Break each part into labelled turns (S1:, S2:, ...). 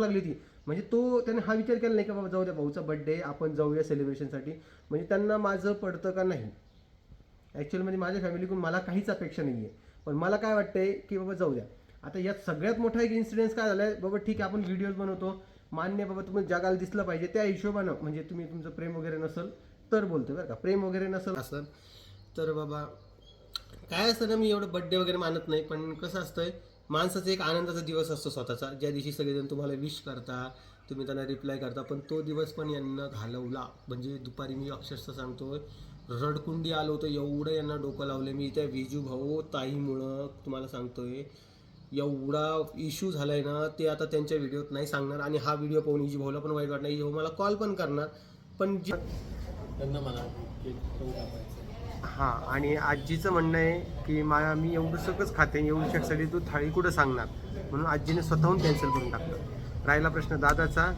S1: भूक लागली होती. म्हणजे तो त्याने हा विचार केला नाही का बाबा जाऊ द्या भाऊचा बड्डे आपण जाऊया सेलिब्रेशनसाठी म्हणजे त्यांना माझं पडतं का नाही? ॲक्च्युअलमध्ये म्हणजे माझ्या फॅमिलीकडून मला काहीच अपेक्षा नाही आहे पण मला काय वाटतंय की बाबा जाऊ द्या. आता यात सगळ्यात मोठा एक इन्सिडेन्स काय झालाय? बाबा ठीक आहे आपण व्हिडिओज बनवतो. मान्य बाबा तुम्ही जगाला दिसलं पाहिजे. त्या हिशोबानं म्हणजे तुम्ही तुमचं प्रेम वगैरे नसेल तर बोलतो बरं का. प्रेम वगैरे नसेल असं तर बाबा काय असतं ना मी एवढं बड्डे वगैरे मानत नाही पण कसं असतंय माणसाचा एक आनंदाचा दिवस असतो स्वतःचा. ज्या दिवशी सगळेजण तुम्हाला विश करता तुम्ही त्यांना रिप्लाय करता पण तो दिवस पण यांना घालवला. म्हणजे दुपारी मी अक्षरशः सांगतो रडकुंडी आलो होतो एवढं यांना डोकं लावलं मी त्या विजू भाऊ ताईमुळं तुम्हाला सांगतोय एवढा इश्यू आहे ना ते आता त्यांच्या व्हिडिओत नाही सांगणार आणि हा व्हिडिओ पाहून इजी भाऊला पण वाईट वाटणार. इजी भाऊ मला कॉल पण करणार. पण जे
S2: त्यांना म्हणा
S1: हां आणि आजीचं म्हणणं आहे की मला मी एवढं सगळंच खाते एवढी शकसाठी तू थाळी कुठं सांगणार? म्हणून आजीने स्वतःहून कॅन्सल करून टाकलं. राहिला प्रश्न दादाचा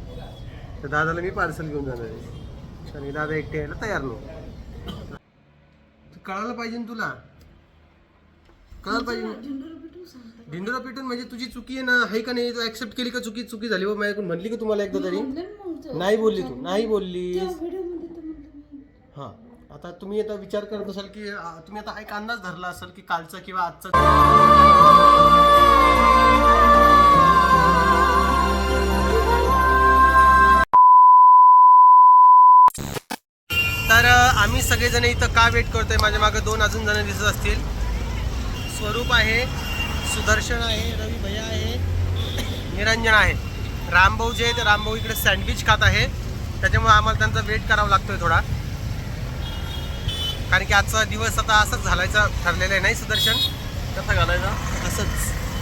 S1: तर दादाला मी पार्सल घेऊन जाणार आहे. आणि दादा एकटे यायला तयार नाही कळायला पाहिजे ना तुला? कळायला पाहिजे ढिंडोरा पिटून म्हणजे तुझी चुकी आहे ना? आहे का नाही? ऍक्सेप्ट केली का चुकी? चुकी झाली बा माझ्याकडून म्हणली का तुम्हाला एकदा तरी? नाही बोलली. तू. नाही बोललीस. हा. आता तुम्ही आता विचार करत असाल की आ, तुम्ही आता एक अंदाज धरला असेल की कालचा किंवा आजचा? तर आम्ही सगळेजण इथं का वेट करतोय? माझ्या मागे दोन अजून जण दिसत असतील. स्वरूप आहे सुदर्शन आहे रवी भैया आहे निरंजन आहे. रामभाऊ जे आहे ते रामभाऊ इकडे सँडविच खात आहे. त्याच्यामुळे आम्हाला त्यांचा वेट करावा लागतोय थोडा. कारण की आजचा दिवस आता असंच घालायचा ठरलेला आहे नाही सुदर्शन?
S2: कसा घालायचा?
S1: असंच.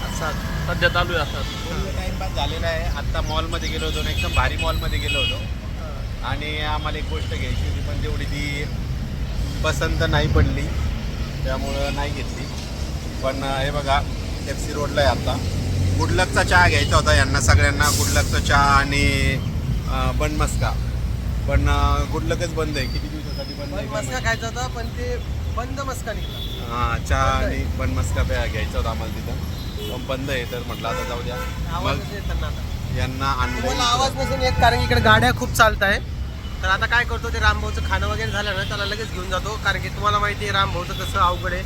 S2: असा सध्या चालू आहे असा
S3: पूर्ण टाइमपास झालेला आहे. आत्ता मॉलमध्ये गेलो होतो आणि एकदम भारी मॉलमध्ये गेलो होतो. आणि आम्हाला एक गोष्ट घ्यायची होती पण तेवढी ती पसंत नाही पडली. त्यामुळं नाही घेतली. पण हे बघा एफ सी रोडला आहे आता. गुडलकचा चहा घ्यायचा होता यांना सगळ्यांना. गुडलकचा चहा आणि अं, बन मस्का. पण गुडलकच बंद आहे. किती
S1: पण
S3: आहे?
S1: मस्का खायचा होता पण ते बंद मस्का निघाला.
S3: हां चहा आणि मस्का प्या घ्यायचा होता आम्हाला तिथं. पण बंद आहे तर म्हटलं आता जाऊ द्या.
S1: आवाज
S3: मग
S1: येत त्यांना आता.
S3: यांना आणलं
S1: आवाज नसून येत कारण की इकडे गाड्या खूप चालत आहे तर आता काय करतो ते रामभाऊचं खाणं वगैरे झालं ना त्याला लगेच घेऊन जातो. कारण की तुम्हाला माहिती आहे रामभाऊचं कसं अवघड आहे.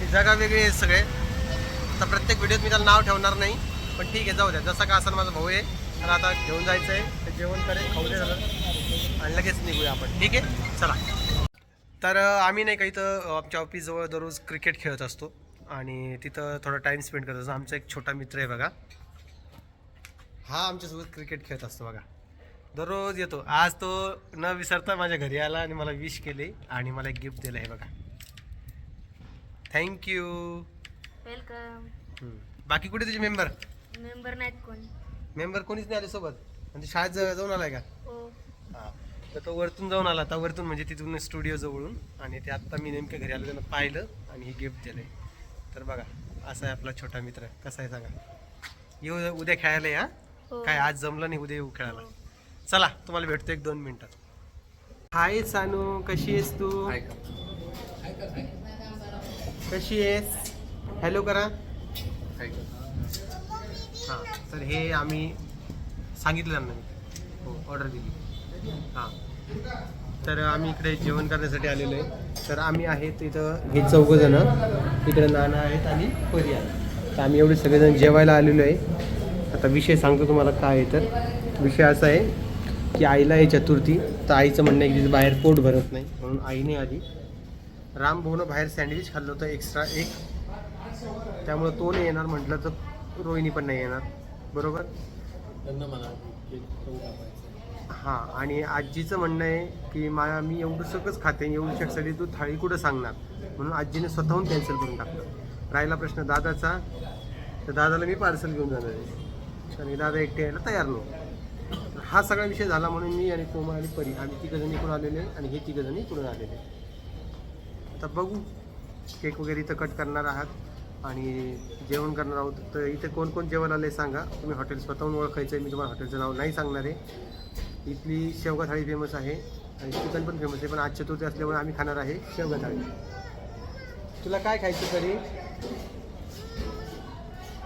S1: ते जगा वेगळे आहेत सगळे. आता प्रत्येक व्हिडिओत मी त्याला नाव ठेवणार नाही. पण ठीक आहे जाऊ द्या. जसा का असं माझा भाऊ आहे. तर आता घेऊन जायचं आहे. जेवण करेल खाऊ दे झालं आणि लगेच निघूया आपण. ठीक आहे? चला. तर आम्ही नाही का इथं आमच्या ऑफिसजवळ दररोज क्रिकेट खेळत असतो. आणि तिथं थोडा टाईम स्पेंड करत असतो. आमचा एक छोटा मित्र आहे बघा. हा आमच्यासोबत क्रिकेट खेळत असतो बघा. दररोज येतो. आज तो न विसरता माझ्या घरी आला आणि मला विश केले आणि मला एक गिफ्ट दिलं आहे बघा. थँक्यू
S4: वेलकम
S1: बाकी कुठे तुझे मेंबर
S4: मेंबर नाहीत कोण.
S1: मेंबर कोणीच नाही आले सोबत. म्हणजे शाळेत जा- जाऊन आलाय का?
S4: हो.
S1: हा. तर तो वरतून जाऊन आला. आता वरतून म्हणजे तिथून स्टुडिओ जवळून. आणि ते आत्ता मी नेमक्या घरी आलो त्यानं पाहिलं आणि हे गिफ्ट दिलंय. तर बघा असा आहे आपला छोटा मित्र. कसा आहे सांगा? येऊ उद्या खेळायला या.
S4: हो.
S1: काय आज जमलं नाही उद्या येऊ खेळायला. चला तुम्हाला भेटतो एक दोन मिनिटात हाय सानू कशी आहेस तू? कशी आहेस? हॅलो करा. तर हे आम्ही सांगितलं त्यांना हो ऑर्डर दिली. हां. तर आम्ही इकडे जेवण करण्यासाठी आलेलो आहे. तर आम्ही आहेत इथं हे चौघजणं इकडे नाना आहेत आणि परी आहेत. तर आम्ही एवढे सगळेजण जेवायला आलेलो आहे. आता विषय सांगतो तुम्हाला काय आहे तर. विषय असा आहे की आईला आहे चतुर्थी. तर आईचं म्हणणं आहे की बाहेर पोट भरत नाही. म्हणून आईने आली राम भाऊनं बाहेर सँडविच खाल्लं होतं एक्स्ट्रा एक. त्यामुळं तो नाही येणार. म्हटलं तर रोहिणी पण नाही येणार. बरोबर?
S2: त्यांना केक कापायचं.
S1: हां आणि आजीचं म्हणणं आहे की मला मी एवढं सगळंच खाते एवढी शकसाठी तू थाळी कुठं सांगणार? म्हणून आजीने स्वतःहून कॅन्सल करून टाकलं. राहिला प्रश्न दादाचा. तर दादाला मी पार्सल घेऊन जाणार आहे. आणि दादा एकटे यायला तयार नाही तर हा सगळा विषय झाला म्हणून मी आणि कोमल आणि परी आम्ही तिघंजणी इकडून आलेले आणि हे तिघंजणी इकडून आलेले. आता बघू केक वगैरे इथं कट करणार आहात. आणि जेवण करणार आहोत. तर इथे कोण कोण जेवण आले सांगा. तुम्ही हॉटेल स्वतःहून ओळखायचं आहे. मी तुम्हाला हॉटेलचं नाव नाही सांगणार आहे. इथली शेवगा थाळी फेमस आहे. आणि चिकन पण फेमस आहे. पण आज चतुर्थी असल्यामुळे आम्ही खाणार आहे शेवगा थाळी. तुला काय खायचं तरी?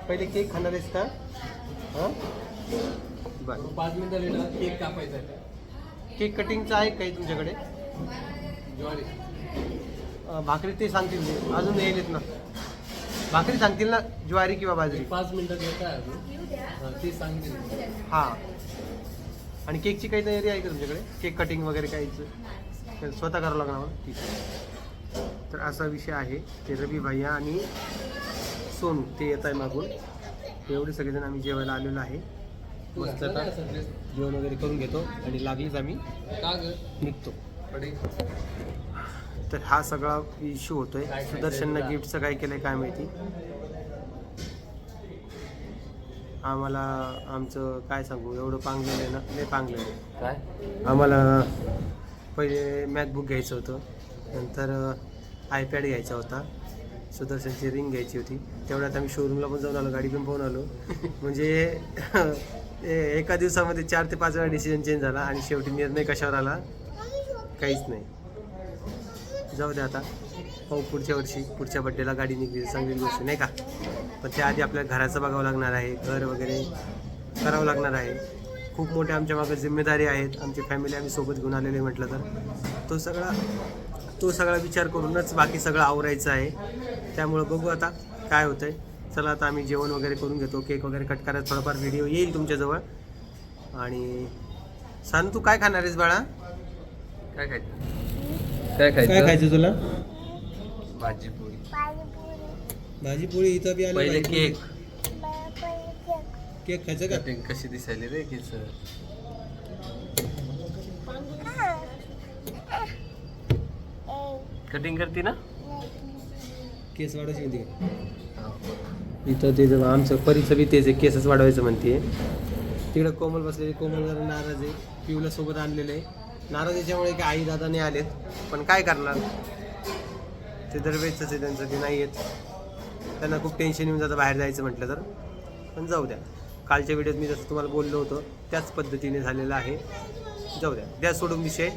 S1: पहिले केक खाणार आहेस का? हां? बरं.
S2: पाच मिनिटं लेट केक कापायचा आहे.
S1: केक कटिंगचं आहे काही तुमच्याकडे?
S2: ज्वारी.
S1: भाकरी ते सांगतील. अजून येईलेत ना. भाकरी सांगतील ना ज्वारी किंवा बाजरी?
S2: पाच मिनिटं लेट आहे अजून. हां ती सांगते.
S1: हां. आणि केकची काही तयारी आहे का तुमच्याकडे? केक कटिंग वगैरे काहीच? स्वतः करावं लागणार मला ठीक आहे. तर असा विषय आहे. ते रवी भैया आणि सोनू ते येत आहे मागून. एवढे सगळेजण आम्ही जेवायला आलेलो आहे. मस्त आता जेवण वगैरे करून घेतो आणि लागलीच आम्ही. निघतो. तर हा सगळा इश्यू होतोय. सुदर्शननं? गिफ्टचं काय केलंय काय माहिती? आम्हाला आमचं काय सांगू? एवढं पांगलेलं आहे ना? लय पांगलेलं
S2: काय?
S1: आम्हाला पहिले मॅकबुक घ्यायचं होतं. नंतर आयपॅड घ्यायचा होता. सुदर्शनची रिंग घ्यायची होती. तेवढ्यात आम्ही शोरूमला पण जाऊन आलो गाडी पण पाहून आलो. म्हणजे एका दिवसामध्ये चार ते पाच वेळा डिसिजन चेंज झाला आणि शेवटी निर्णय कशावर आला? काहीच नाही. जाऊ दे आता. पाहू पुढच्या वर्षी पुढच्या बड्डेला गाडी निघली चांगली गोष्ट नाही का? पण त्याआधी आपल्या घराचं बघावं लागणार आहे घर वगैरे करावं लागणार आहे. खूप मोठ्या आमच्या मागे जिम्मेदारी आहेत. आमची फॅमिली आम्ही सोबत घेऊन आलेली म्हटलं तर. तो सगळा तो सगळा विचार करूनच बाकी सगळं आवरायचं आहे. त्यामुळं बघू आता काय होतं आहे चला आता आम्ही जेवण वगैरे करून घेतो. केक वगैरे कट करायला थोडाफार व्हिडिओ येईल तुमच्याजवळ. आणि सांग तू काय खाणार आहेस बाळा?
S2: काय खायचं? काय
S1: काय खायचं तुला?
S2: भाजी पोळी
S1: भाजी पोळी इथं बी आली
S2: पहिले केक.
S1: केक खायचं का?
S2: कटिंग कशी दिसायली रे केस? कटिंग करते ना?
S1: केस वाढवायची म्हणते का? इथं ते जवळ आमचं परीचं बी तेच आहे केसच वाढवायचं म्हणते. तिकडं कोमल बसलेली कोमल जरा नाराज आहे. पिऊला सोबत आणलेलं आहे. नाराज याच्यामुळे काय आई दादा नाही आलेत पण काय करणार? ते दरवेळेच आहे त्यांचं ते नाही येत. त्यांना खूप टेन्शन येऊन जातं बाहेर जायचं म्हटलं तर. पण जाऊ द्या. कालच्या व्हिडिओत मी जसं तुम्हाला बोललो होतो त्याच पद्धतीने झालेलं आहे. जाऊ द्या. द्या सोडून विषय.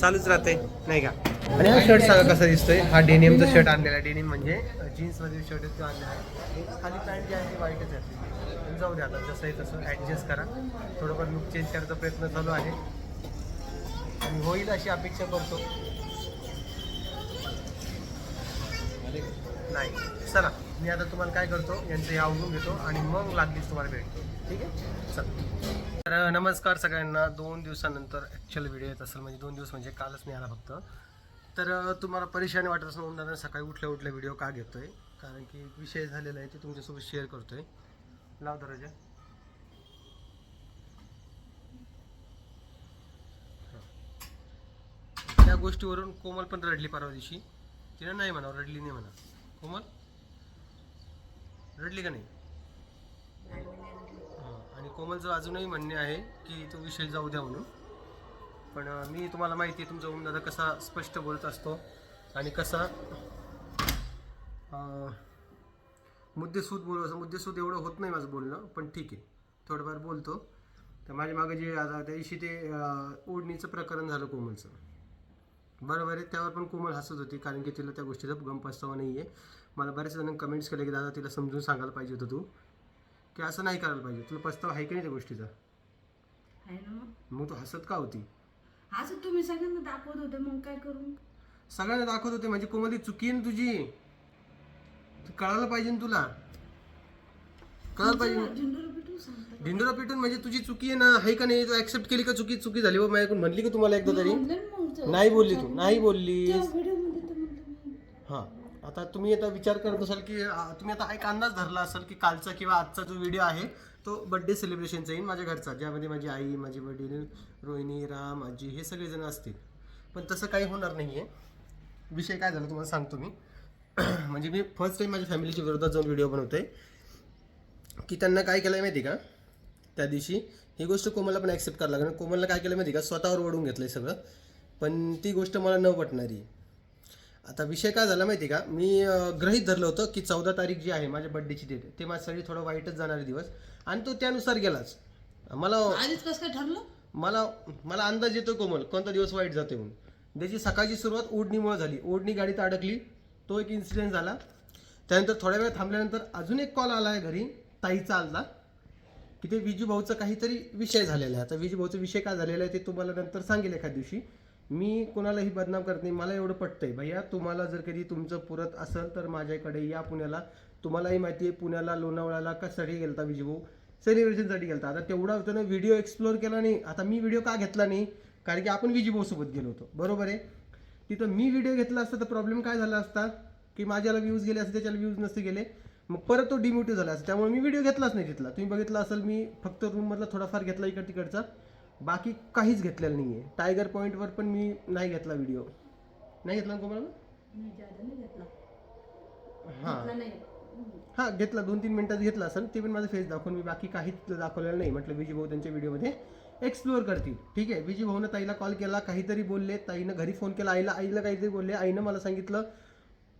S1: चालूच राहते नाही का? आणि हा शर्ट सांगा कसा दिसतोय? हा डेनियमचा शर्ट आणलेला आहे. डेनिम म्हणजे जीन्समध्ये शर्ट तो आणलेला आहे. खाली पॅन्ट जी आहे ती वाईटच आहे. पण जाऊ द्या आता जसं आहे तसं ॲडजस्ट करा. थोडंफार लुक चेंज करायचा प्रयत्न चालू आहे. आणि होईल अशी अपेक्षा करतो. नाही. चला मी आता तुम्हाला काय करतो यांचं हे आवडून घेतो आणि मग लागलीच तुम्हाला भेटतो ठीक आहे? चला. तर नमस्कार सगळ्यांना. दोन दिवसानंतर ॲक्च्युअल व्हिडिओ येत असेल म्हणजे दोन दिवस म्हणजे कालच नाही आला फक्त. तर तुम्हाला परेशानी वाटत असेल म्हणून सकाळी उठल्या उठल्या व्हिडिओ का घेतोय? कारण की एक विषय झालेला आहे ते तुमच्यासोबत शेअर करतो आहे लाव दराजा या त्या गोष्टीवरून कोमल पण रडली परवा दिवशी. तिनं नाही म्हणा रडली नाही म्हणा कोमल? रडली का नाही? हां. आणि कोमलचं अजूनही म्हणणे आहे की तो विषय जाऊ द्या म्हणून. पण मी तुम्हाला माहिती आहे तुमचा ओम दादा कसा स्पष्ट बोलत असतो आणि कसा मुद्देसूद बोलत मुद्देसूद एवढं होत नाही माझं बोलणं पण ठीक आहे. थोडंफार बोलतो. तर माझ्या मागे जे आता त्या दिवशी ते ओढणीचं प्रकरण झालं कोमलचं. बरोबर आहे. त्यावर पण कोमल हसत होती कारण की तिला त्या गोष्टीचा गम पस्तावा नाही आहे मला बऱ्याच जणांनी कमेंट्स केले की दादा तिला समजून सांगायला पाहिजे होतं तू. की असं नाही करायला पाहिजे. तुला पस्तावा आहे की नाही त्या गोष्टीचा?
S4: आहे ना मग.
S1: मग तू हसत का होती?
S4: असं तुम्ही सगळ्यांना दाखवत होते मग काय करू?
S1: सगळ्यांना दाखवत होते म्हणजे कोमल ही चुकी आहे ना तुझी? तू कळायला पाहिजे ना तुला? कळायला पाहिजे
S4: झेंडूला भेटून सांगता
S1: ढिंडोरा पिटून म्हणजे तुझी चुकी आहे ना आहे का नाही? तू ऍक्सेप्ट केली का चुकी? चुकी झाली बा माझ्याकडून म्हणली का तुम्हाला एकदा तरी?
S4: म्हणलं ना मग
S1: नाही बोलली तू नाही
S4: मी.
S1: हां. आता तुम्ही आता विचार करत असाल की आ, तुम्ही आता एक अंदाज धरला असाल की कालचा किंवा आजचा जो व्हिडिओ आहे तो बड्डे सेलिब्रेशनचा येईल माझ्या घरचा ज्यामध्ये माझी आई माझे वडील रोहिणी राम आजी हे सगळेजण असतील. पण तसं काही होणार नाही आहे विषय काय झाला तुम्हाला सांगतो मी. म्हणजे मी फर्स्ट टाईम माझ्या फॅमिलीच्या विरोधात जाऊन व्हिडिओ बनवतोय. की त्यांना काय केलं माहिती का? त्या दिवशी ही गोष्ट कोमलला पण ॲक्सेप्ट करायला लागणार कोमलला काय केलं माहिती का? स्वतःवर ओढून घेतलं सगळं. पण ती गोष्ट मला न पटणारी. आता विषय काय झाला माहिती का? मी अं, गृहीत धरलं होतं की चौदा तारीख जी आहे माझ्या बड्डेची डेट ते माझ्यासाठी थोडं वाईटच जाणारे दिवस. आणि तो त्यानुसार गेलाच. मला
S4: आधीच कसं काय ठरलं?
S1: मला मला अंदाज येतो कोमल कोणता दिवस वाईट जाते म्हणून. त्याची सकाळची सुरुवात ओढणीमुळे झाली. ओढणी गाडीत अडकली. तो एक इन्सिडेंट झाला. त्यानंतर थोड्या वेळ थांबल्यानंतर अजून एक कॉल आला आहे घरी. ताईचा आलता की ते विजू भाऊचा काहीतरी विषय झालेला आहे. आता विजू भाऊचा विषय काय झालेला आहे ते तुम्हाला नंतर सांगेल एखाद दिवशी. मी कोणालाही बदनाम करत नाही मला एवढं पटतंय. भैया तुम्हाला जर कधी तुमचं पुरत असेल तर माझ्याकडे या पुण्याला. तुम्हालाही माहिती आहे पुण्याला लोणावळ्याला कशासाठी गेलता विजू सेलिब्रेशनसाठी गेलता. आता तेवढा होतं ना व्हिडिओ एक्सप्लोअर केला नाही. आता मी व्हिडिओ का घेतला नाही? कारण की आपण विजू सोबत गेलो होतो. बरोबर आहे? तिथं मी व्हिडिओ घेतला असता तर प्रॉब्लेम काय झाला असता? की माझ्याला व्ह्यूज गेले असते त्याच्याला व्ह्यूज नसते गेले. मग परत तो डिमोटिव्ह झाला असता. त्यामुळे मी व्हिडिओ घेतलाच नाही तिथला. तुम्ही बघितला असेल मी फक्त रूममधला थोडाफार घेतला इकड तिकडचा बाकी काहीच घेतलेलं नाही आहे टायगर पॉईंटवर पण मी नाही घेतला व्हिडिओ नाही घेतला ना कोमला
S4: नाही जादा नाही घेतला.
S1: हां.
S4: घेतला नाही.
S1: हा घेतला. दोन तीन मिनिटात घेतला असेल ते पण माझं फेस दाखवून मी बाकी काहीच दाखवलेलं नाही. म्हटलं विजय भाऊ त्यांच्या व्हिडिओमध्ये एक्सप्लोअर करतील. ठीक आहे? विजय भाऊनं ताईला कॉल केला काहीतरी बोलले. ताईनं घरी फोन केला. आईला आईला काहीतरी बोलले. आईनं मला सांगितलं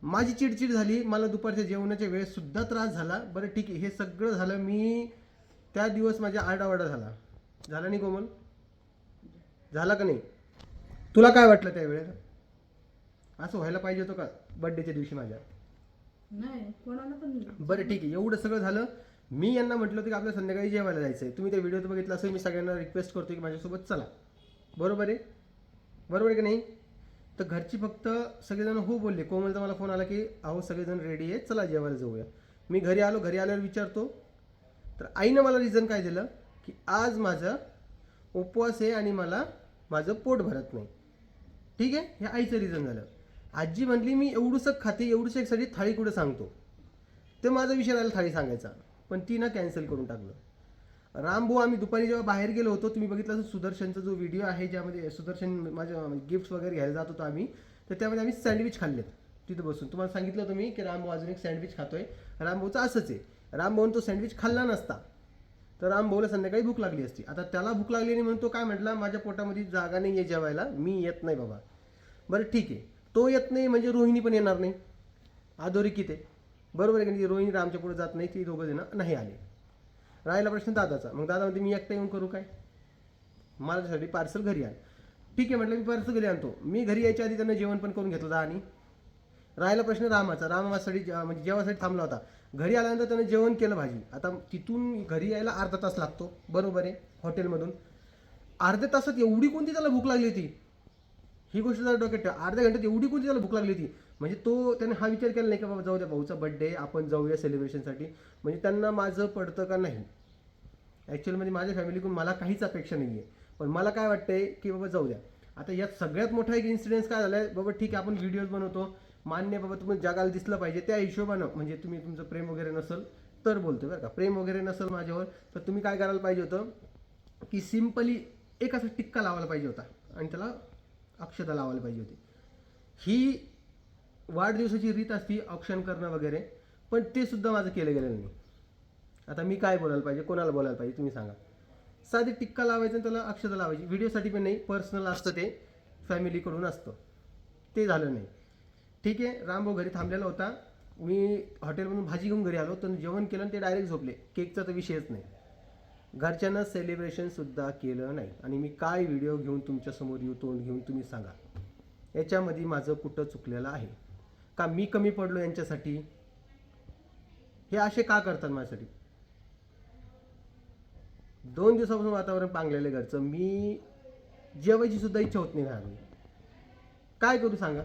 S1: माझी चिडचिड झाली. मला दुपारच्या जेवणाच्या वेळेस सुद्धा त्रास झाला. बरं ठीक आहे. हे सगळं झालं. मी त्या दिवस माझ्या आरडावाडा झाला. झाला नाही कोमल? झाला का नाही? तुला काय वाटलं त्यावेळेला असं व्हायला पाहिजे होतं का बड्डेच्या दिवशी माझ्या?
S4: नाही कोणाला पण नाही.
S1: बरं ठीक आहे. एवढं सगळं झालं. मी यांना म्हटलं होतं की आपल्या संध्याकाळी जेवायला जायचं आहे तुम्ही त्या व्हिडिओत बघितलं असेल मी सगळ्यांना रिक्वेस्ट करतो की माझ्यासोबत चला. बरोबर आहे? बरोबर आहे की नाही? तर घरची फक्त सगळेजण हो बोलले. कोमलचा मला फोन आला की अहो सगळेजण रेडी आहे चला जेवायला जाऊया. मी घरी आलो. घरी आल्यावर विचारतो. तर आईनं मला रिझन काय दिलं? की आज माझा उपवास आहे आणि मला माझं पोट भरत नाही. ठीक आहे? हे आईचं रिझन झालं. आजी म्हणली मी एवढंसं खाते एवढंसं एकसाठी थाळी कुठं सांगतो? ते माझा विषय राहिला थाळी सांगायचा. पण ती ना कॅन्सल करून टाकलं. रामभाऊ आम्ही दुपारी जेव्हा बाहेर गेलो होतो तुम्ही बघितलं असं सुदर्शनचा जो व्हिडिओ आहे ज्यामध्ये सुदर्शन माझ्या गिफ्ट्स वगैरे घ्यायला जात होतो आम्ही तर त्यामध्ये आम्ही सँडविच खाल्लेत तिथं बसून. तुम्हाला सांगितलं तुम्ही की रामभाऊ अजून एक सँडविच खातोय. रामभाऊचं असंच आहे. रामभाऊन तो सँडविच खाल्ला नसता. तर रामभाऊला संध्याकाळी भूक लागली असती. आता त्याला भूक लागली नाही म्हणून तो काय म्हटला माझ्या पोटामध्ये जागा नाही आहे जेवायला मी येत नाही बाबा. बरं ठीक आहे. तो येत नाही म्हणजे रोहिणी पण येणार नाही. अधोरेखित आहे? बरोबर आहे का रोहिणी रामच्या पुढे जात नाही ती दोघं जण नाही आले. राहिला प्रश्न दादाचा. मग दादा म्हणते मी एकटा येऊन करू काय? माझ्यासाठी पार्सल घरी आण. ठीक आहे म्हटलं मी पार्सल घरी आणतो. मी घरी यायच्या आधी त्यांना जेवण पण करून घेतलं आणि. राहिला प्रश्न रामाचा. रामासाठी जे- म्हणजे जेवासाठी थांबला होता. घरी आल्यानंतर त्यानं जेवण केलं भाजी. आता तिथून घरी यायला अर्धा तास लागतो. बरोबर आहे हॉटेलमधून. अर्ध्या तासात एवढी कोणती त्याला भूक लागली होती? ही गोष्ट जरा डोक्यात ठेवा. अर्ध्या घंट्यात एवढी कोणती त्याला भूक लागली होती? म्हणजे तो त्याने हा विचार केला नाही का बाबा जाऊ द्या भाऊचा बड्डे आपण जाऊया सेलिब्रेशनसाठी म्हणजे त्यांना माझं पडतं का नाही? ॲक्च्युअलमध्ये माझ्या फॅमिलीकडून मला काहीच अपेक्षा नाही आहे पण मला काय वाटतंय की बाबा जाऊ द्या. आता यात सगळ्यात मोठा एक इन्सिडेन्स काय झाला आहे बाबा ठीक आहे आपण व्हिडिओज बनवतो. मान्य बाबा तुम्ही जगाला दिसलं पाहिजे त्या हिशोबानं म्हणजे तुम्ही तुमचं प्रेम वगैरे नसेल तर बोलतो बरं का. प्रेम वगैरे नसेल माझ्यावर तर तुम्ही काय करायला पाहिजे होतं की सिम्पली एक असा टिक्का लावायला पाहिजे होता आणि त्याला अक्षता लावायला पाहिजे होती. ही वाढदिवसाची रीत असती ऑप्शन करणं वगैरे पण ते सुद्धा माझं केलं गेलेलं नाही. आता मी काय बोलायला पाहिजे कोणाला बोलायला पाहिजे तुम्ही सांगा. साधी टिक्का लावायचं आणि त्याला अक्षता लावायची. व्हिडिओसाठी पण नाही पर्सनल असतं ते. फॅमिलीकडून असतं. ते झालं नाही. ठीक आहे रामभाऊ घरी थांबलेला होता. मी हॉटेलमधून भाजी घेऊन घरी आलो तर जेवण केलं आणि ते डायरेक्ट झोपले. केकचा तर विषयच नाही. घरच्यांना सेलिब्रेशनसुद्धा केलं नाही. आणि मी काय व्हिडिओ घेऊन तुमच्यासमोर येऊ तोंड घेऊन तुम्ही सांगा? याच्यामध्ये माझं कुठं चुकलेलं आहे? का मी कमी पडलो यांच्यासाठी? हे असे का करतात माझ्यासाठी? दोन दिवसापासून वातावरण पांगलेलं आहे घरचं. मी जेवायची सुद्धा इच्छा होत नाही घरामध्ये काय करू सांगा?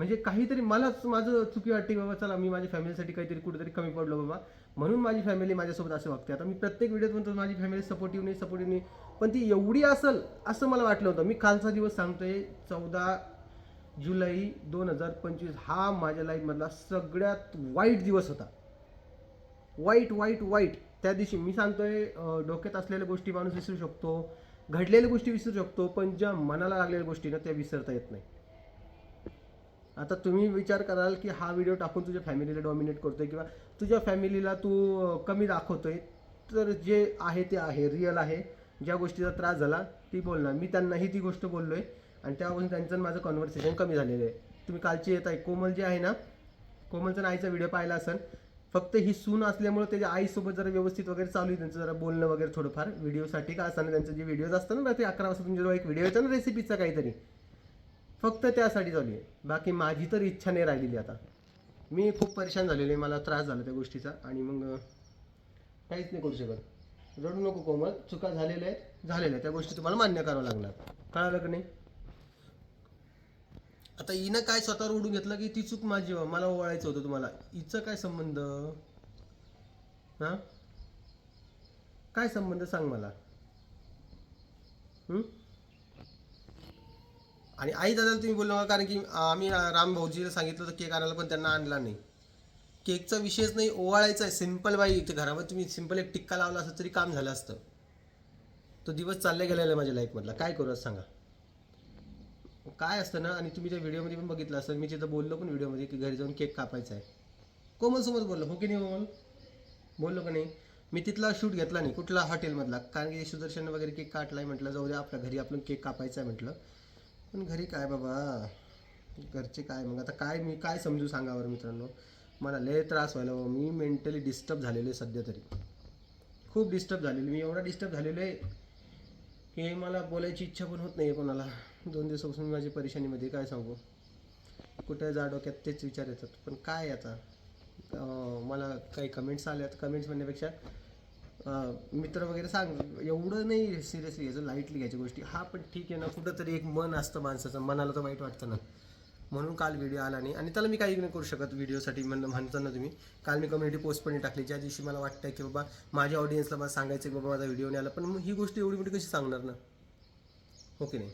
S1: म्हणजे काहीतरी मलाच माझं चुकी वाटते बाबा चला मी माझ्या फॅमिलीसाठी काहीतरी कुठेतरी कमी पडलो बाबा. म्हणून माझी फॅमिली माझ्यासोबत असं वागते. आता मी प्रत्येक व्हिडिओत म्हणतो माझी फॅमिली सपोर्टिव्ह नाही सपोर्टिव्ह नाही. पण ती एवढी असेल असं मला वाटलं होतं. मी कालचा दिवस सांगतोय चौदा जुलै दोन हजार पंचवीस हा माझ्या लाईफमधला सगळ्यात वाईट दिवस होता. वाईट वाईट वाईट. त्या दिवशी मी सांगतोय डोक्यात असलेल्या गोष्टी माणूस विसरू शकतो घडलेल्या गोष्टी विसरू शकतो पण ज्या मनाला लागलेल्या गोष्टी ना त्या विसरता येत नाही. आता तुम्ही विचार कराल की हा व्हिडिओ टाकून तुझ्या फॅमिलीला डॉमिनेट करतोय किंवा तुझ्या फॅमिलीला तू कमी दाखवतोय तर जे आहे ते आहे रिअल आहे. ज्या गोष्टीचा त्रास झाला ती बोलणार मी त्यांनाही ती गोष्ट बोललोय आणि त्यापासून त्यांचं माझं कॉन्व्हर्सेशन कमी झालेलं आहे. तुम्ही कालची येत आहे कोमल जे आहे ना कोमलचा आईचा व्हिडिओ पाहिला असेल फक्त ही सून असल्यामुळे त्याच्या आईसोबत जरा व्यवस्थित वगैरे चालू आहे त्यांचं. जरा बोलणं वगैरे थोडंफार व्हिडिओसाठी का असताना त्यांचे जे व्हिडिओज असतात ना रात्री अकरा वाजता तुमच्याजवळ एक व्हिडिओ येतो ना रेसिपीचा काहीतरी. फक्त त्यासाठी चालू आहे. बाकी माझी तर इच्छा नाही राहिलेली आता. मी खूप परेशान झालेलो आहे. मला त्रास झाला त्या गोष्टीचा. आणि मग काहीच नाही करू शकत. रडू नको कोमल. चुका झालेल्या आहेत. झालेल्या आहेत. त्या गोष्टी तुम्हाला मान्य करावं लागणार. कळालं का नाही? आता हिनं काय स्वतःवर उडून घेतलं की ती चूक माझी मला ओवाळायचं होतं तुम्हाला. हिचं काय संबंध? हां? काय संबंध सांग मला? आणि आई दादाला तुम्ही बोलू नका कारण की आम्ही राम भाऊजीला सांगितलं होतं केक आणायला पण त्यांना आणला नाही. केकचा विषयच नाही ओवाळायचा आहे. सिंपल बाई इथे घरावर तुम्ही सिंपल एक टिक्का लावला असं तरी काम झालं असतं. तो दिवस चालले गेलेला आहे माझ्या लाईफमधला काय करू सांगा. काय असतं ना आणि तुम्ही त्या व्हिडिओमध्ये पण बघितलं असतं मी तिथं बोललो पण व्हिडिओमध्ये की घरी जाऊन केक कापायचा आहे. कोमलसोबत बोललो. हो की नाही कोमल? बोललो का नाही? मी तिथला शूट घेतला नाही कुठला हॉटेलमधला कारण की सुदर्शन वगैरे केक काटला आहे म्हटलं जाऊ द्या आपल्या घरी आपण केक कापायचा आहे म्हटलं. पण घरी काय बाबा? घरचे काय? मग आता काय मी काय समजू सांगावर मित्रांनो? मला लय त्रास व्हायला हो. मी मेंटली डिस्टर्ब झालेलो आहे सध्या तरी. खूप डिस्टर्ब झालेलो मी एवढा डिस्टर्ब झालेलो आहे की मला बोलायची इच्छा पण होत नाही आहे कोणाला. दोन दिवसापासून मी माझी परेशानीमध्ये काय सांगू? कुठे जा डोक्यात तेच विचार येतात. पण काय आता? मला काही कमेंट्स आल्यात. कमेंट्स म्हणण्यापेक्षा मित्र वगैरे सांग एवढं नाही सिरियसली घ्यायचं लाईटली घ्यायची गोष्टी. हा पण ठीक आहे ना कुठंतरी एक मन असतं माणसाचं मनाला तर वाईट वाटतं ना. म्हणून काल व्हिडिओ आला नाही. आणि त्याला मी काही नाही करू शकत व्हिडिओसाठी म्हण म्हणताना तुम्ही. काल मी कम्युनिटी पोस्ट पण टाकली ज्या दिवशी मला वाटतं की बाबा माझ्या ऑडियन्सला मला सांगायचं की बाबा माझा व्हिडिओ नाही आला. पण मग ही गोष्ट एवढी मोठी कशी सांगणार ना? हो ओके नाही?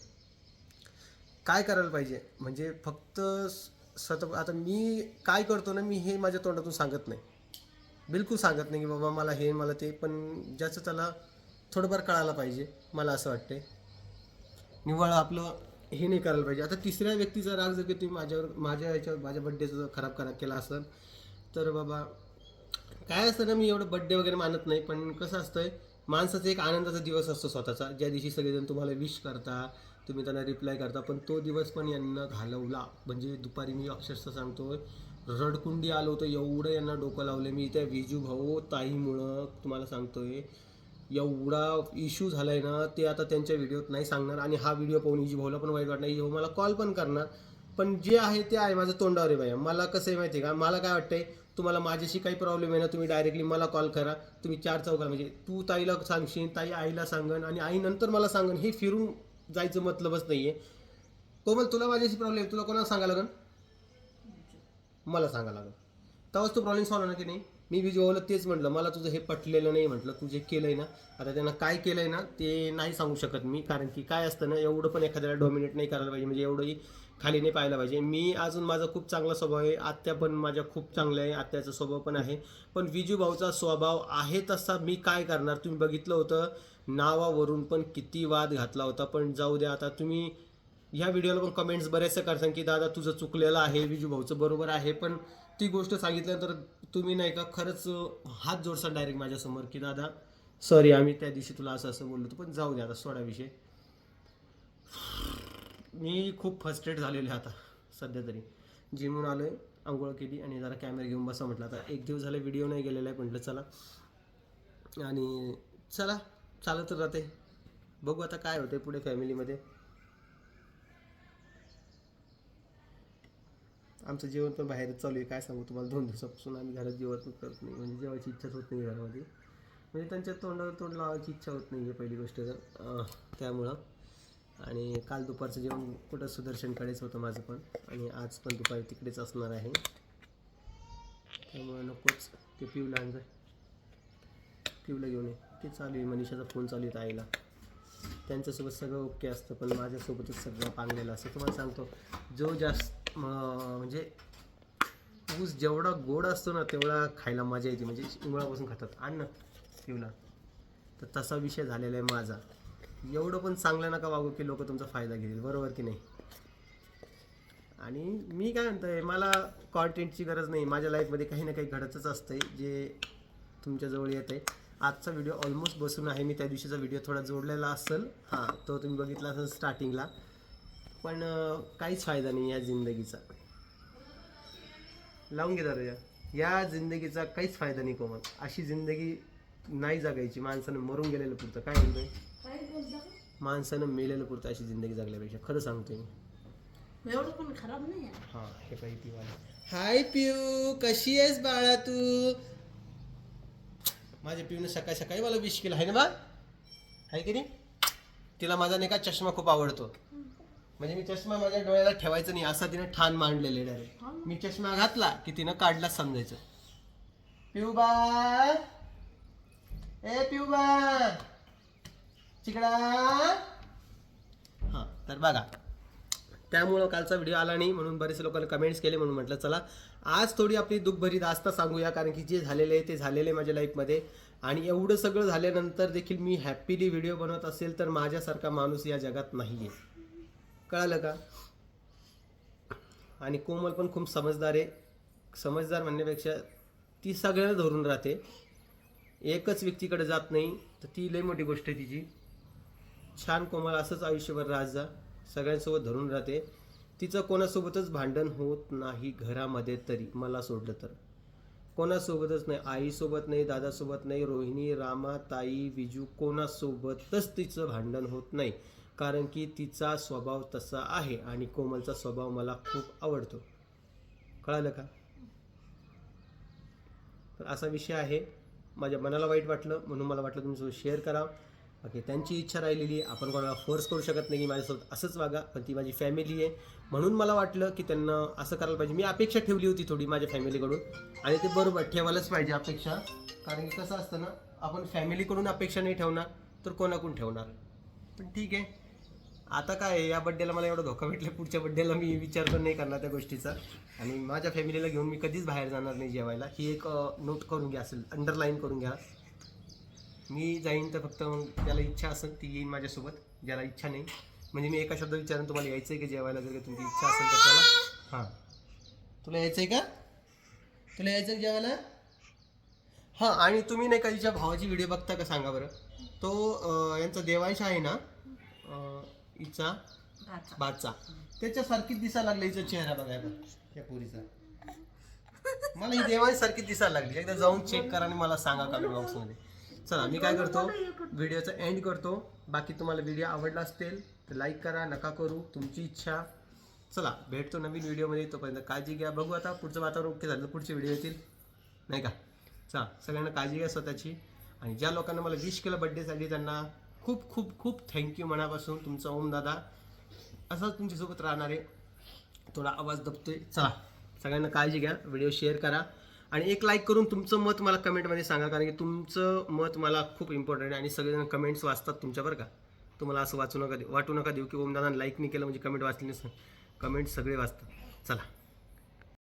S1: काय करायला पाहिजे? म्हणजे फक्त स्वतः आता मी काय करतो ना मी हे माझ्या तोंडातून सांगत नाही. बिलकुल सांगत नाही की बाबा मला हे मला ते पण ज्याचं त्याला थोडंफार कळायला पाहिजे मला असं वाटते निव्वळ आपलं हे नाही करायला पाहिजे. आता तिसऱ्या व्यक्तीचा राग जर की तुम्ही माझ्यावर माझ्या याच्यावर माझ्या बड्डेचं जर खराब करा केला असेल तर बाबा काय असतं ना मी एवढं बड्डे वगैरे मानत नाही पण कसं असतंय माणसाचा एक आनंदाचा दिवस असतो स्वतःचा. ज्या दिवशी सगळेजण तुम्हाला विश करता तुम्ही त्यांना रिप्लाय करता पण तो दिवस पण यांना घालवला. म्हणजे दुपारी मी अक्षरशः सांगतोय रडकुंडी आलो होतं एवढं यांना डोकं लावलं. मी त्या विजू भाऊ ताईमुळं तुम्हाला सांगतोय एवढा इश्यू झालाय ना ते आता त्यांच्या व्हिडिओत नाही सांगणार आणि हा व्हिडिओ पाहून विजू भाऊला पण वाईट वाटणार. इजू भाऊ मला कॉल पण करणार. पण जे आहे ते आहे माझं तोंडावर आहे बाया. मला कसं आहे माहिती आहे का? मला काय वाटतंय तुम्हाला माझ्याशी काही प्रॉब्लेम आहे ना तुम्ही डायरेक्टली मला कॉल करा. तुम्ही चार चौघा म्हणजे तू ताईला सांगशील ताई आईला सांगन आणि आई नंतर मला सांगन हे फिरून जायचं मतलबच नाही आहे कोमल तुला माझ्याशी प्रॉब्लेम तुला कोणाला सांगायला लागन? मला सांगा लागलं. तेव्हाच तो प्रॉब्लेम सॉल्व होणार की नाही? मी विजयला तेच म्हटलं मला तुझं हे पटलेलं नाही म्हटलं तू जे केलंय ना आता त्यांना काय केलंय ना ते नाही सांगू शकत मी कारण की काय असतं ना एवढं पण एखाद्याला डॉमिनेट नाही करायला पाहिजे म्हणजे एवढंही खाली नाही पाहायला पाहिजे. मी अजून माझा खूप चांगला स्वभाव आहे आत्या पण माझ्या खूप चांगल्या आहे आत्याचा स्वभाव पण आहे पण विजू भाऊचा स्वभाव आहे तसा मी काय करणार? तुम्ही बघितलं होतं नावावरून पण किती वाद घातला होता पण जाऊ द्या आता तुम्ही ह्या व्हिडिओला पण कमेंट्स बरेचसे करसान की दादा तुझं चुकलेलं आहे विजू भाऊचं बरोबर आहे. पण ती गोष्ट सांगितल्यानंतर तुम्ही नाही का खरंच हात जोडसा डायरेक्ट माझ्यासमोर की दादा सॉरी आम्ही त्या दिवशी तुला असं असं बोललो होतो पण जाऊ द्या आता सोडा विषय. मी खूप फर्स्टेड झालेले आहे आता सध्या तरी. जिमून आलो आहे आंघोळ केली आणि जरा कॅमेरा घेऊन बसा म्हटलं आता. एक दिवस झाला व्हिडिओ नाही गेलेला आहे म्हटलं चला. आणि चला चालत राहते. बघू आता काय होते पुढे फॅमिलीमध्ये आमचं जेवण पण बाहेरच चालू आहे. काय सांगू तुम्हाला? दोन दिवसापासून आम्ही घरात जेवण पण करत नाही. म्हणजे जेवायची इच्छाच होत नाही घरामध्ये. म्हणजे त्यांच्या तोंडावर तोंड लावायची इच्छा होत नाही आहे पहिली गोष्ट तर. त्यामुळं. आणि काल दुपारचं जेवण कुठं सुदर्शनकडेच होतं माझं पण. आणि आज पण दुपारी तिकडेच असणार आहे. त्यामुळं नकोच. ते पिवला आणजा पिवलं घेऊन ये. ते चालू आहे. मनीषाचा फोन चालू आहे आईला. त्यांच्यासोबत सगळं ओके असतं. पण माझ्यासोबतच सगळं पांगलेलं असतं. तुम्हाला सांगतो. जो जास्त म्हणजे ऊस जेवढा गोड असतो ना तेवढा खायला मजा येते. म्हणजे मुळापासून खातात. आण ना पिवला तर तसा विषय झालेला आहे माझा. एवढं पण चांगलं नका वागू की लोक तुमचा फायदा घेतील. बरोबर की नाही? आणि मी काय म्हणतोय मला कॉन्टेंटची गरज नाही. माझ्या लाईफमध्ये काही ना काही घडतच असतंय जे तुमच्याजवळ येत आहे. आजचा व्हिडिओ ऑलमोस्ट बसून आहे. मी त्या दिवशीचा व्हिडिओ थोडा जोडलेला असेल. हां तो तुम्ही बघितला असेल स्टार्टिंगला पण काहीच फायदा नाही या जिंदगीचा. लावून घे दादा या या जिंदगीचा काहीच फायदा नाही कोमल. अशी जिंदगी नाही जगायची. माणसानं मरून गेलेलं पुरतं. काय म्हणतोय?
S4: काय बोलता
S1: माणसानं मेलेलं पुरतं अशी जिंदगी जगल्यापेक्षा. खरं सांगतोय मी.
S4: एवढं पण खराब नाही आहे.
S1: हा हे काही हाय पिऊ कशी आहेस बाळा तू? माझ्या पिऊने सकाळी सकाळी मला विश केलं. आहे ना बा? आहे की नाही? तिला माझा नाही का चष्मा खूप आवडतो. म्हणजे मी चष्मा माझ्या डोळ्याला ठेवायचं नाही असा तिने ठाण मांडलेले डायरेक्ट मी चष्मा घातला की तिनं काढलाच समजायचं. पिऊबा ए पिऊबा चिकडा. हां तर बघा. त्यामुळं कालचा व्हिडिओ आला नाही म्हणून बरेच लोकांनी कमेंट्स केले म्हणून म्हटलं चला आज थोडी आपली दुःखभरी दास्ता सांगूया कारण की जे झालेलं आहे ते झालेलं आहे माझ्या लाईफमध्ये आणि एवढं सगळं झाल्यानंतर देखील मी हॅपीली व्हिडिओ बनवत असेल तर माझ्यासारखा माणूस या जगात नाही आहे कळालं का? आणि कोमल पण खूप समजदार आहे. समजदार म्हणण्यापेक्षा ती सगळ्यांना धरून राहते. एकच व्यक्तीकडे जात नाही तर ती लई मोठी गोष्ट आहे तिची. छान कोमल असंच आयुष्यभर राहत जा. सगळ्यांसोबत धरून राहते. तिचं कोणासोबतच भांडण होत नाही घरामध्ये तरी मला सोडलं तर. कोणासोबतच नाही आईसोबत नाही दादासोबत नाही रोहिणी रामा ताई विजू कोणासोबतच तिचं भांडण होत नाही. कारण की तिचा स्वभाव तसा आहे आणि कोमलचा स्वभाव मला खूप आवडतो. कळालं का? तर असा विषय आहे. माझ्या मनाला वाईट वाटलं म्हणून मला वाटलं तुमच्यासोबत शेअर करा बाकी त्यांची इच्छा राहिलेली आपण कोणाला फोर्स करू शकत नाही की माझ्यासोबत असंच वागा पण ती माझी फॅमिली आहे. म्हणून मला वाटलं की त्यांना असं करायला पाहिजे. मी अपेक्षा ठेवली होती थोडी माझ्या फॅमिलीकडून आणि ते बरोबर ठेवायलाच पाहिजे अपेक्षा. कारण की कसं असतं ना आपण फॅमिलीकडून अपेक्षा नाही ठेवणार तर कोणाकडून ठेवणार? पण ठीक आहे. आता काय आहे, या बड्डेला मला एवढा धोका भेटला पुढच्या बड्डेला मी विचार पण नाही करणार त्या गोष्टीचा. आणि माझ्या फॅमिलीला घेऊन मी कधीच बाहेर जाणार नाही जेवायला. ही एक नोट करून घ्या असेल अंडरलाईन करून घ्या. मी जाईन तर फक्त मग त्याला इच्छा असेल ती येईन माझ्यासोबत ज्याला इच्छा नाही. म्हणजे मी एका शब्द विचारून तुम्हाला यायचं आहे की जेवायला? जर तुमची इच्छा असेल तर त्याला. हां. तुला यायचं आहे का? तुला यायचं आहे जेवायला? हां आणि तुम्ही नाही का तिच्या भावाची व्हिडिओ बघता का सांगा बरं? तो यांचा देवांश आहे ना हिचा बाचा त्याच्यासारखीच दिसायला लागला हिचा चेहरा बघायला. त्या पुरीचा. मला ही देवांश सारखीच दिसायला लागली. एकदा जाऊन चेक करा आणि मला सांगा कमेंट बॉक्समध्ये चला मी काय करतो? व्हिडिओचा एंड करतो. बाकी तुम्हाला व्हिडिओ आवडला असेल तर लाईक करा नका करू. तुमची इच्छा. चला भेटतो नवीन व्हिडिओमध्ये. तोपर्यंत काळजी घ्या. बघू आता पुढचं वातावरण ओके झालं पुढचे व्हिडिओ येतील. नाही का? चला सगळ्यांना काळजी घ्या स्वतःची. आणि ज्या लोकांना मला विश केलं बड्डेसाठी त्यांना खूप खूप खूप थँक्यू मनापासून तुमचा ओम दादा. असंच तुमच्यासोबत राहणार आहे. थोडा आवाज दबतोय. चला सगळ्यांना काळजी घ्या. व्हिडिओ शेअर करा. आणि एक लाईक करून तुमचं मत मला कमेंटमध्ये सांगा कारण की तुमचं मत मला खूप इम्पॉर्टंट आहे आणि सगळेजण कमेंट्स वाचतात तुमच्या बरं का. तुम्हाला असं वाचू नका देऊ वाटू नका देऊ की ओम दादा लाईक नाही केलं म्हणजे कमेंट वाचली नसेल कमेंट सगळे वाचतात. चला.